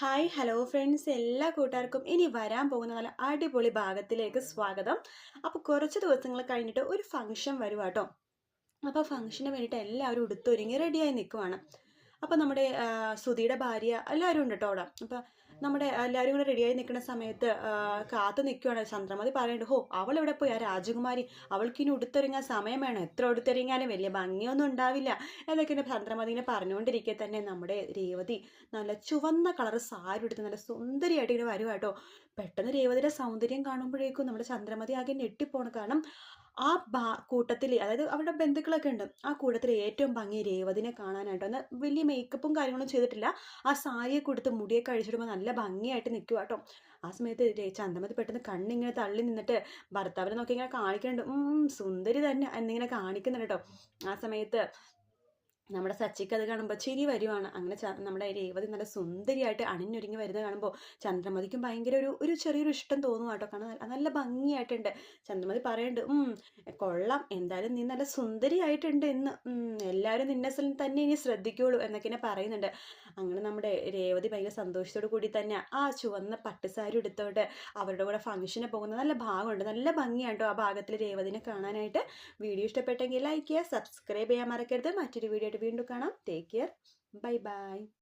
Hi hello friends എല്ലാ കൂട്ടുകാർക്കും ഇനി വരാൻ പോകുന്ന നല്ല അടിപൊളി ഭാഗത്തിലേക്ക് സ്വാഗതം. അപ്പോൾ കുറച്ച് ദിവസങ്ങൾ കഴിഞ്ഞിട്ട് ഒരു ഫംഗ്ഷൻ വരുവാട്ടോ അപ്പോൾ ഫംഗ്ഷന് വേണ്ടിയിട്ട് എല്ലാവരും ഉടുത്തൊരുങ്ങി റെഡിയായി നിൽക്കുവാണ് അപ്പോൾ നമ്മുടെ സുധിയുടെ ഭാര്യ എല്ലാവരും ഉണ്ട് കേട്ടോ അവിടെ. അപ്പോൾ നമ്മുടെ എല്ലാവരും കൂടെ റെഡിയായി നിൽക്കുന്ന സമയത്ത് കാത്തു നിൽക്കുവാണ് ചന്ദ്രമതി പറയുന്നുണ്ട് ഹോ അവൾ എവിടെ പോയി? ആ രാജകുമാരി അവൾക്ക് ഇനി ഉടുത്തൊരുങ്ങാൻ സമയം വേണം. എത്ര ഉടുത്തൊരുങ്ങാനും വലിയ ഭംഗിയൊന്നും ഉണ്ടാവില്ല. എന്നൊക്കെ ഇങ്ങനെ ചന്ദ്രമതി ഇങ്ങനെ പറഞ്ഞുകൊണ്ടിരിക്കെ തന്നെ നമ്മുടെ രേവതി നല്ല ചുവന്ന കളർ സാരി എടുത്ത് നല്ല സുന്ദരിയായിട്ട് ഇങ്ങനെ വരുവാട്ടോ പെട്ടെന്ന് രേവതിയുടെ സൗന്ദര്യം കാണുമ്പോഴേക്കും നമ്മുടെ ചന്ദ്രമതി ആകെ ഞെട്ടിപ്പോണ്. കാരണം ആ ബാ കൂട്ടത്തിൽ അതായത് അവരുടെ ബന്ധുക്കളൊക്കെ ഉണ്ട്. ആ കൂട്ടത്തിൽ ഏറ്റവും ഭംഗി രേവതിനെ കാണാനായിട്ട് എന്നാൽ വലിയ മേക്കപ്പും കാര്യങ്ങളും ചെയ്തിട്ടില്ല. ആ സാരിയെ കൊടുത്ത് മുടിയൊക്കെ അഴിച്ചിടുമ്പോൾ നല്ല ഭംഗിയായിട്ട് നിൽക്കുക കേട്ടോ ആ സമയത്ത് ചന്ദമതി പെട്ടെന്ന് കണ്ണിങ്ങനെ തള്ളി നിന്നിട്ട് ഭർത്താവിനെ നോക്കി ഇങ്ങനെ കാണിക്കുന്നുണ്ട് സുന്ദരി തന്നെ എന്നിങ്ങനെ കാണിക്കുന്നുണ്ട് കേട്ടോ ആ സമയത്ത് നമ്മുടെ സച്ചിക്ക് അത് കാണുമ്പോൾ ചിരി വരുവാണ്. അങ്ങനെ നമ്മുടെ രേവതി നല്ല സുന്ദരിയായിട്ട് അണിഞ്ഞൊരുങ്ങി വരുന്നത് കാണുമ്പോൾ ചന്ദ്രമതിക്കും ഭയങ്കര ഒരു ഒരു ചെറിയൊരു ഇഷ്ടം തോന്നും കേട്ടോ. കാരണം നല്ല- ഭംഗിയായിട്ടുണ്ട്. ചന്ദ്രമതി പറയുന്നുണ്ട് കൊള്ളാം. എന്തായാലും നീ നല്ല സുന്ദരിയായിട്ടുണ്ട് എന്ന്. എല്ലാവരും നിന്നെ തന്നെ ഇനി ശ്രദ്ധിക്കുള്ളൂ എന്നൊക്കെ ഇങ്ങനെ പറയുന്നുണ്ട്. അങ്ങനെ നമ്മുടെ രേവതി ഭയങ്കര സന്തോഷത്തോടു കൂടി തന്നെ ആ ചുവന്ന പട്ടുസാരി എടുത്തോട്ട് അവരുടെ കൂടെ ഫംഗ്ഷന് പോകുന്ന നല്ല ഭാഗമുണ്ട്. നല്ല ഭംഗിയാണ് കേട്ടോ ആ ഭാഗത്തിൽ രേവതിനെ കാണാനായിട്ട്. വീഡിയോ ഇഷ്ടപ്പെട്ടെങ്കിൽ ലൈക്ക് ചെയ്യുക സബ്സ്ക്രൈബ് ചെയ്യാൻ മറക്കരുത്. മറ്റൊരു വീഡിയോ വീണ്ടും കാണാം. Take care bye bye